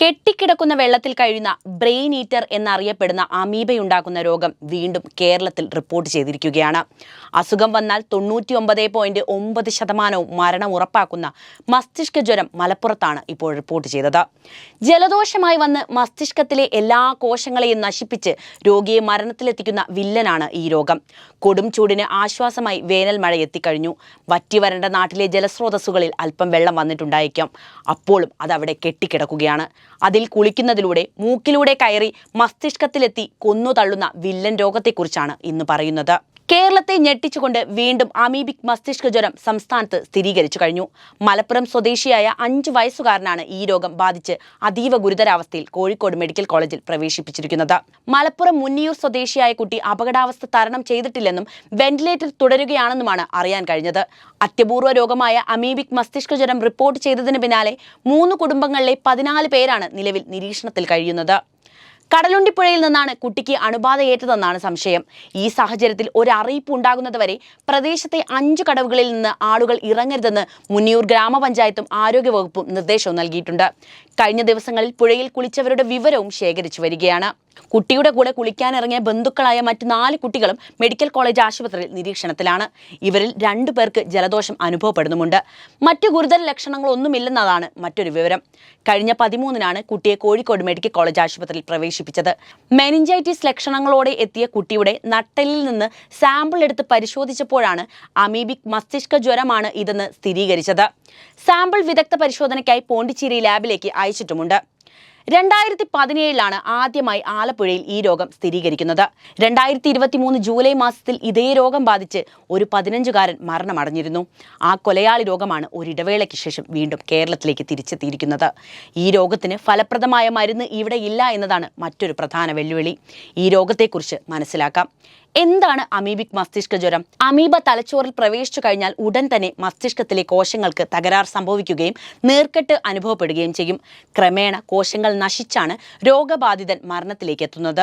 കെട്ടിക്കിടക്കുന്ന വെള്ളത്തിൽ കഴിയുന്ന ബ്രെയിൻ ഈറ്റർ എന്നറിയപ്പെടുന്ന അമീബയുണ്ടാക്കുന്ന രോഗം വീണ്ടും കേരളത്തിൽ റിപ്പോർട്ട് ചെയ്തിരിക്കുകയാണ്. അസുഖം വന്നാൽ തൊണ്ണൂറ്റി ഒമ്പത് പോയിന്റ് ഒമ്പത് ശതമാനവും മരണം ഉറപ്പാക്കുന്ന മസ്തിഷ്ക ജ്വരം മലപ്പുറത്താണ് ഇപ്പോൾ റിപ്പോർട്ട് ചെയ്തത്. ജലദോഷമായി വന്ന് മസ്തിഷ്കത്തിലെ എല്ലാ കോശങ്ങളെയും നശിപ്പിച്ച് രോഗിയെ മരണത്തിലെത്തിക്കുന്ന വില്ലനാണ് ഈ രോഗം. കൊടും ചൂടിന് ആശ്വാസമായി വേനൽ മഴ എത്തിക്കഴിഞ്ഞു. വറ്റി വരേണ്ട നാട്ടിലെ ജലസ്രോതസ്സുകളിൽ അല്പം വെള്ളം വന്നിട്ടുണ്ടായിരിക്കാം അപ്പോഴും അതവിടെ കെട്ടിക്കിടക്കുകയാണ്. അതിൽ കുളിക്കുന്നതിലൂടെ മൂക്കിലൂടെ കയറി മസ്തിഷ്കത്തിലെത്തി കൊന്നു തള്ളുന്ന വില്ലൻ രോഗത്തെക്കുറിച്ചാണ് ഇന്ന് പറയുന്നത്. കേരളത്തെ ഞെട്ടിച്ചുകൊണ്ട് വീണ്ടും അമീബിക് മസ്തിഷ്ക ജ്വരം സംസ്ഥാനത്ത് സ്ഥിരീകരിച്ചു കഴിഞ്ഞു. മലപ്പുറം സ്വദേശിയായ അഞ്ചു വയസ്സുകാരനാണ് ഈ രോഗം ബാധിച്ച് അതീവ ഗുരുതരാവസ്ഥയിൽ കോഴിക്കോട് മെഡിക്കൽ കോളേജിൽ പ്രവേശിപ്പിച്ചിരിക്കുന്നത്. മലപ്പുറം മുന്നിയൂർ സ്വദേശിയായ കുട്ടി അപകടാവസ്ഥ തരണം ചെയ്തിട്ടില്ലെന്നും വെന്റിലേറ്റർ തുടരുകയാണെന്നുമാണ് അറിയാൻ കഴിഞ്ഞത്. അത്യപൂർവ രോഗമായ അമീബിക് മസ്തിഷ്ക ജ്വരം റിപ്പോർട്ട് ചെയ്തതിന് പിന്നാലെ മൂന്ന് കുടുംബങ്ങളിലെ പതിനാല് പേരാണ് നിലവിൽ നിരീക്ഷണത്തിൽ കഴിയുന്നത്. കടലുണ്ടിപ്പുഴയിൽ നിന്നാണ് കുട്ടിക്ക് അണുബാധയേറ്റതെന്നാണ് സംശയം. ഈ സാഹചര്യത്തിൽ ഒരു അറിയിപ്പ് ഉണ്ടാകുന്നതുവരെ പ്രദേശത്തെ അഞ്ചു കടവുകളിൽ നിന്ന് ആളുകൾ ഇറങ്ങരുതെന്ന് മുന്നിയൂർ ഗ്രാമപഞ്ചായത്തും ആരോഗ്യവകുപ്പും നിർദ്ദേശവും നൽകിയിട്ടുണ്ട്. കഴിഞ്ഞ ദിവസങ്ങളിൽ പുഴയിൽ കുളിച്ചവരുടെ വിവരവും ശേഖരിച്ചു വരികയാണ്. കുട്ടിയുടെ കൂടെ കുളിക്കാനിറങ്ങിയ ബന്ധുക്കളായ മറ്റ് നാല് കുട്ടികളും മെഡിക്കൽ കോളേജ് ആശുപത്രിയിൽ നിരീക്ഷണത്തിലാണ്. ഇവരിൽ രണ്ടു പേർക്ക് ജലദോഷം അനുഭവപ്പെടുന്നുമുണ്ട്. മറ്റു ഗുരുതര ലക്ഷണങ്ങളൊന്നുമില്ലെന്നതാണ് മറ്റൊരു വിവരം. കഴിഞ്ഞ പതിമൂന്നിനാണ് കുട്ടിയെ കോഴിക്കോട് മെഡിക്കൽ കോളേജ് ആശുപത്രിയിൽ പ്രവേശിപ്പിച്ചത്. മെനിഞ്ചൈറ്റിസ് ലക്ഷണങ്ങളോടെ എത്തിയ കുട്ടിയുടെ നട്ടലിൽ നിന്ന് സാമ്പിൾ എടുത്ത് പരിശോധിച്ചപ്പോഴാണ് അമീബിക് മസ്തിഷ്ക ജ്വരമാണ് ഇതെന്ന് സ്ഥിരീകരിച്ചത്. സാമ്പിൾ വിദഗ്ധ പരിശോധനയ്ക്കായി പോണ്ടിച്ചേരി ലാബിലേക്ക് അയച്ചിട്ടുമുണ്ട്. രണ്ടായിരത്തി പതിനേഴിലാണ് ആദ്യമായി ആലപ്പുഴയിൽ ഈ രോഗം സ്ഥിരീകരിക്കുന്നത്. രണ്ടായിരത്തി ഇരുപത്തി മൂന്ന് ജൂലൈ മാസത്തിൽ ഇതേ രോഗം ബാധിച്ച് ഒരു പതിനഞ്ചുകാരൻ മരണമടഞ്ഞിരുന്നു. ആ കൊലയാളി രോഗമാണ് ഒരിടവേളയ്ക്ക് ശേഷം വീണ്ടും കേരളത്തിലേക്ക് തിരിച്ചെത്തിയിരിക്കുന്നത്. ഈ രോഗത്തിന് ഫലപ്രദമായ മരുന്ന് ഇവിടെ ഇല്ല എന്നതാണ് മറ്റൊരു പ്രധാന വെല്ലുവിളി. ഈ രോഗത്തെക്കുറിച്ച് മനസ്സിലാക്കാം. എന്താണ് അമീബിക് മസ്തിഷ്ക ജ്വരം? അമീബ തലച്ചോറിൽ പ്രവേശിച്ചു കഴിഞ്ഞാൽ ഉടൻ തന്നെ മസ്തിഷ്കത്തിലെ കോശങ്ങൾക്ക് തകരാർ സംഭവിക്കുകയും നേർക്കെട്ട് അനുഭവപ്പെടുകയും ചെയ്യും. ക്രമേണ കോശങ്ങൾ നശിച്ചാണ് രോഗബാധിതൻ മരണത്തിലേക്ക് എത്തുന്നത്.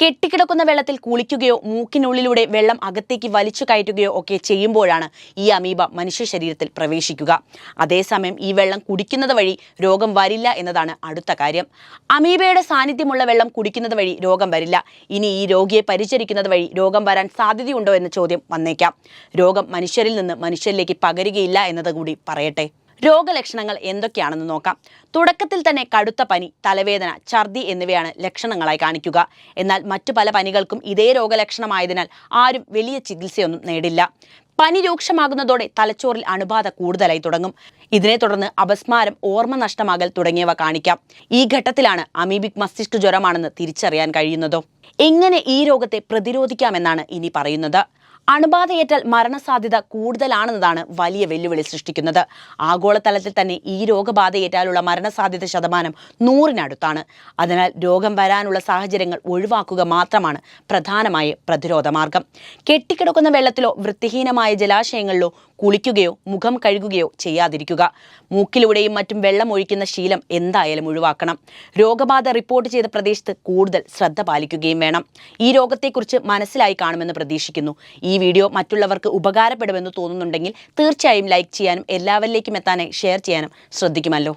കെട്ടിക്കിടക്കുന്ന വെള്ളത്തിൽ കുളിക്കുകയോ മൂക്കിനുള്ളിലൂടെ വെള്ളം അകത്തേക്ക് വലിച്ചു കയറ്റുകയോ ഒക്കെ ചെയ്യുമ്പോഴാണ് ഈ അമീബ മനുഷ്യ ശരീരത്തിൽ പ്രവേശിക്കുക. അതേസമയം ഈ വെള്ളം കുടിക്കുന്നത് വഴി രോഗം വരില്ല എന്നതാണ് അടുത്ത കാര്യം. അമീബയുടെ സാന്നിധ്യമുള്ള വെള്ളം കുടിക്കുന്നത് വഴി രോഗം വരില്ല. ഇനി ഈ രോഗിയെ പരിചരിക്കുന്നത് വഴി രോഗം വരാൻ സാധ്യതയുണ്ടോ എന്ന ചോദ്യം വന്നേക്കാം. രോഗം മനുഷ്യരിൽ നിന്ന് മനുഷ്യരിലേക്ക് പകരുകയില്ല എന്നത് കൂടി പറയട്ടെ. രോഗലക്ഷണങ്ങൾ എന്തൊക്കെയാണെന്ന് നോക്കാം. തുടക്കത്തിൽ തന്നെ കടുത്ത പനി തലവേദന ഛർദി എന്നിവയാണ് ലക്ഷണങ്ങളായി കാണിക്കുക. എന്നാൽ മറ്റു പല പനികൾക്കും ഇതേ രോഗലക്ഷണമായതിനാൽ ആരും വലിയ ചികിത്സയൊന്നും നേടില്ല. പനി രൂക്ഷമാകുന്നതോടെ തലച്ചോറിൽ അണുബാധ കൂടുതലായി തുടങ്ങും. ഇതിനെ തുടർന്ന് അപസ്മാരം ഓർമ്മ നഷ്ടമാകൽ തുടങ്ങിയവ കാണിക്കാം. ഈ ഘട്ടത്തിലാണ് അമീബിക് മസ്തിഷ്ക ജ്വരമാണെന്ന് തിരിച്ചറിയാൻ കഴിയുന്നതോ. എങ്ങനെ ഈ രോഗത്തെ പ്രതിരോധിക്കാമെന്നാണ് ഇനി പറയുന്നത്. അണുബാധയേറ്റാൽ മരണസാധ്യത കൂടുതലാണെന്നതാണ് വലിയ വെല്ലുവിളി സൃഷ്ടിക്കുന്നത്. ആഗോളതലത്തിൽ തന്നെ ഈ രോഗബാധയേറ്റാലുള്ള മരണസാധ്യത ശതമാനം നൂറിനടുത്താണ്. അതിനാൽ രോഗം വരാനുള്ള സാഹചര്യങ്ങൾ ഒഴിവാക്കുക മാത്രമാണ് പ്രധാനമായ പ്രതിരോധ മാർഗം കെട്ടിക്കിടക്കുന്ന വെള്ളത്തിലോ വൃത്തിഹീനമായ ജലാശയങ്ങളിലോ കുളിക്കുകയോ മുഖം കഴുകുകയോ ചെയ്യാതിരിക്കുക. മൂക്കിലൂടെയും മറ്റും വെള്ളം ഒഴിക്കുന്ന ശീലം എന്തായാലും ഒഴിവാക്കണം. രോഗബാധ റിപ്പോർട്ട് ചെയ്ത പ്രദേശത്ത് കൂടുതൽ ശ്രദ്ധ പാലിക്കുകയും വേണം. ഈ രോഗത്തെക്കുറിച്ച് മനസ്സിലായി കാണുമെന്ന് പ്രതീക്ഷിക്കുന്നു. ഈ വീഡിയോ മറ്റുള്ളവർക്ക് ഉപകാരപ്പെടുമെന്ന് തോന്നുന്നുണ്ടെങ്കിൽ തീർച്ചയായും ലൈക്ക് ചെയ്യാനും എല്ലാവരിലേക്കും എത്താനായി ഷെയർ ചെയ്യാനും ശ്രദ്ധിക്കുമല്ലോ.